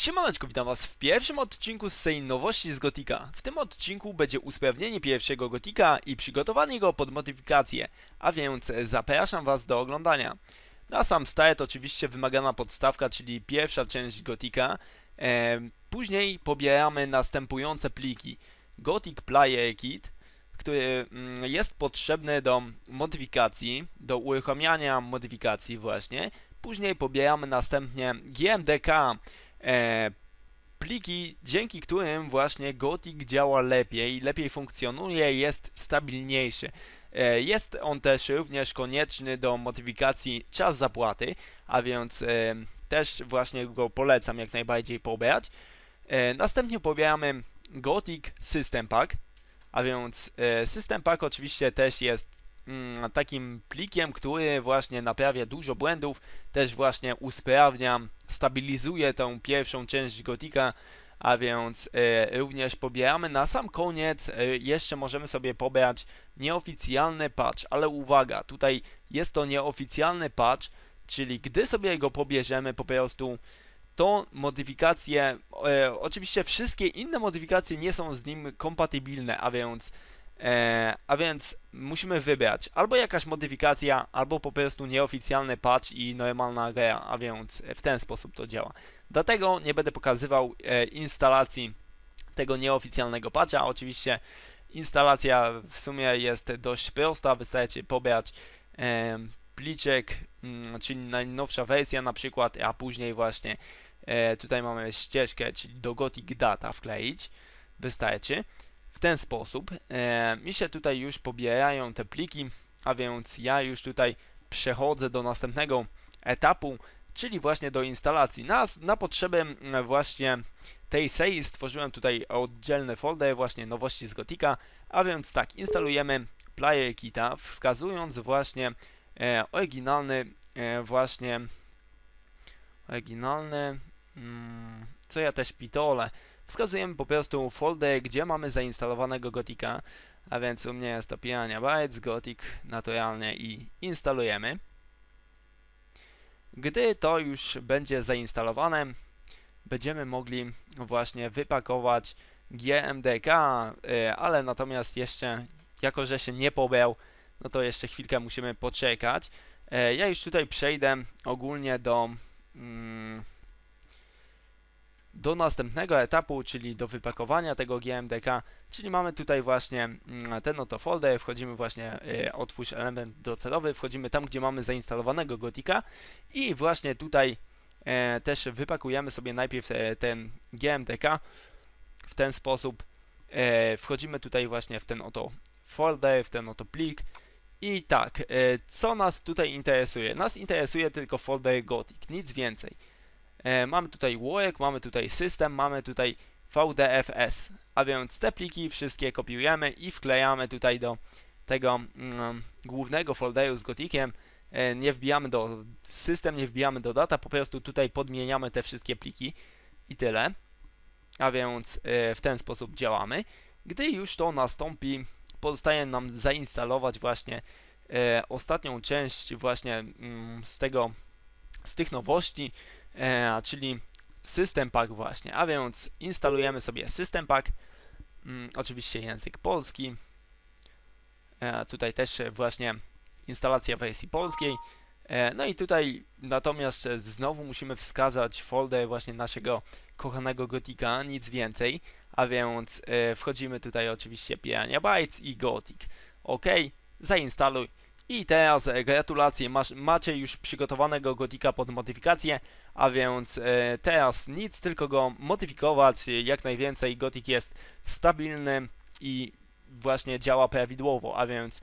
Siemaneczko, witam was w pierwszym odcinku z serii nowości z Gotika. W tym odcinku będzie usprawnienie pierwszego Gotika i przygotowanie go pod modyfikację, a więc zapraszam was do oglądania. Na sam start oczywiście wymagana podstawka, czyli pierwsza część Gotika. E, później pobieramy następujące pliki. Gothic Player Kit, który mm, jest potrzebny do modyfikacji, do uruchamiania modyfikacji właśnie. Później pobieramy następnie GMDK, pliki, dzięki którym właśnie Gothic działa lepiej, lepiej funkcjonuje, jest stabilniejszy. E, jest on też również konieczny do modyfikacji czas zapłaty, a więc e, też właśnie go polecam jak najbardziej pobrać. E, następnie pobieramy Gothic System Pack, a więc e, System Pack oczywiście też jest takim plikiem, który właśnie naprawia dużo błędów, też właśnie usprawnia, stabilizuje tą pierwszą część Gotika, a więc e, również pobieramy. Na sam koniec e, jeszcze możemy sobie pobrać nieoficjalny patch, ale uwaga, tutaj jest to nieoficjalny patch, czyli gdy sobie go pobierzemy po prostu to modyfikacje, e, oczywiście wszystkie inne modyfikacje nie są z nim kompatybilne, a więc, a więc musimy wybrać albo jakaś modyfikacja, albo po prostu nieoficjalny patch i normalna gra, a więc w ten sposób to działa. Dlatego nie będę pokazywał e, instalacji tego nieoficjalnego patcha, oczywiście instalacja w sumie jest dość prosta, wystarczy pobrać e, pliczek, mm, czyli najnowsza wersja na przykład, a później właśnie e, tutaj mamy ścieżkę, czyli do Gothic Data wkleić, wystarczy. Ten sposób. E, mi się tutaj już pobierają te pliki, a więc ja już tutaj przechodzę do następnego etapu, czyli właśnie do instalacji. Na, na potrzeby właśnie tej serii stworzyłem tutaj oddzielny folder właśnie nowości z Gotika, a więc tak, instalujemy Player Kita, wskazując właśnie e, oryginalny e, właśnie oryginalny mm, co ja też pitole wskazujemy po prostu folder, gdzie mamy zainstalowanego Gotika, a więc u mnie jest to Piranha Bytes, Gothic naturalnie i instalujemy. Gdy to już będzie zainstalowane, będziemy mogli właśnie wypakować GMDK, y, ale natomiast jeszcze, jako że się nie pobrał, no to jeszcze chwilkę musimy poczekać. E, Ja już tutaj przejdę ogólnie do mm, do następnego etapu, czyli do wypakowania tego GMDK, czyli mamy tutaj właśnie mm, ten oto folder, wchodzimy właśnie, y, otwórz element docelowy, wchodzimy tam, gdzie mamy zainstalowanego Gotika i właśnie tutaj e, też wypakujemy sobie najpierw e, ten GMDK w ten sposób e, wchodzimy tutaj właśnie w ten oto folder, w ten oto plik i tak, e, co nas tutaj interesuje? Nas interesuje tylko folder Gothic, nic więcej. E, mamy tutaj work, mamy tutaj system, mamy tutaj VDFS, a więc te pliki wszystkie kopiujemy i wklejamy tutaj do tego mm, głównego folderu z Gothiciem. E, nie wbijamy do system, nie wbijamy do data, po prostu tutaj podmieniamy te wszystkie pliki i tyle. A więc e, w ten sposób działamy. Gdy już to nastąpi, pozostaje nam zainstalować właśnie ostatnią część właśnie mm, z tego, z tych nowości, e, czyli System Pack właśnie, a więc instalujemy sobie System Pack, mm, oczywiście język polski, e, tutaj też właśnie instalacja wersji polskiej, e, no i tutaj natomiast znowu musimy wskazać folder właśnie naszego kochanego Gotika, nic więcej, a więc e, wchodzimy tutaj oczywiście Piranha Bytes i Gothic, ok, zainstaluj i teraz e, gratulacje, masz, macie już przygotowanego Gotika pod modyfikację, a więc e, teraz nic, tylko go modyfikować jak najwięcej. Gotik jest stabilny i właśnie działa prawidłowo, a więc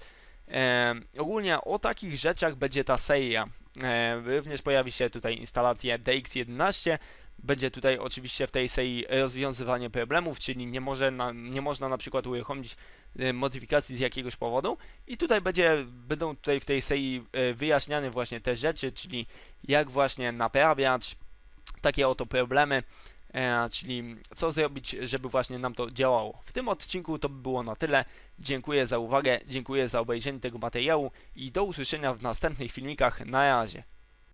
e, ogólnie o takich rzeczach będzie ta seria. E, również pojawi się tutaj instalacja DX11. Będzie tutaj oczywiście w tej serii rozwiązywanie problemów, czyli nie, może na, nie można na przykład uruchomić e, modyfikacji z jakiegoś powodu i tutaj będzie, będą tutaj w tej serii e, wyjaśniane właśnie te rzeczy, czyli jak właśnie naprawiać takie oto problemy, e, czyli co zrobić, żeby właśnie nam to działało. W tym odcinku to by było na tyle. Dziękuję za uwagę, dziękuję za obejrzenie tego materiału i do usłyszenia w następnych filmikach. Na razie.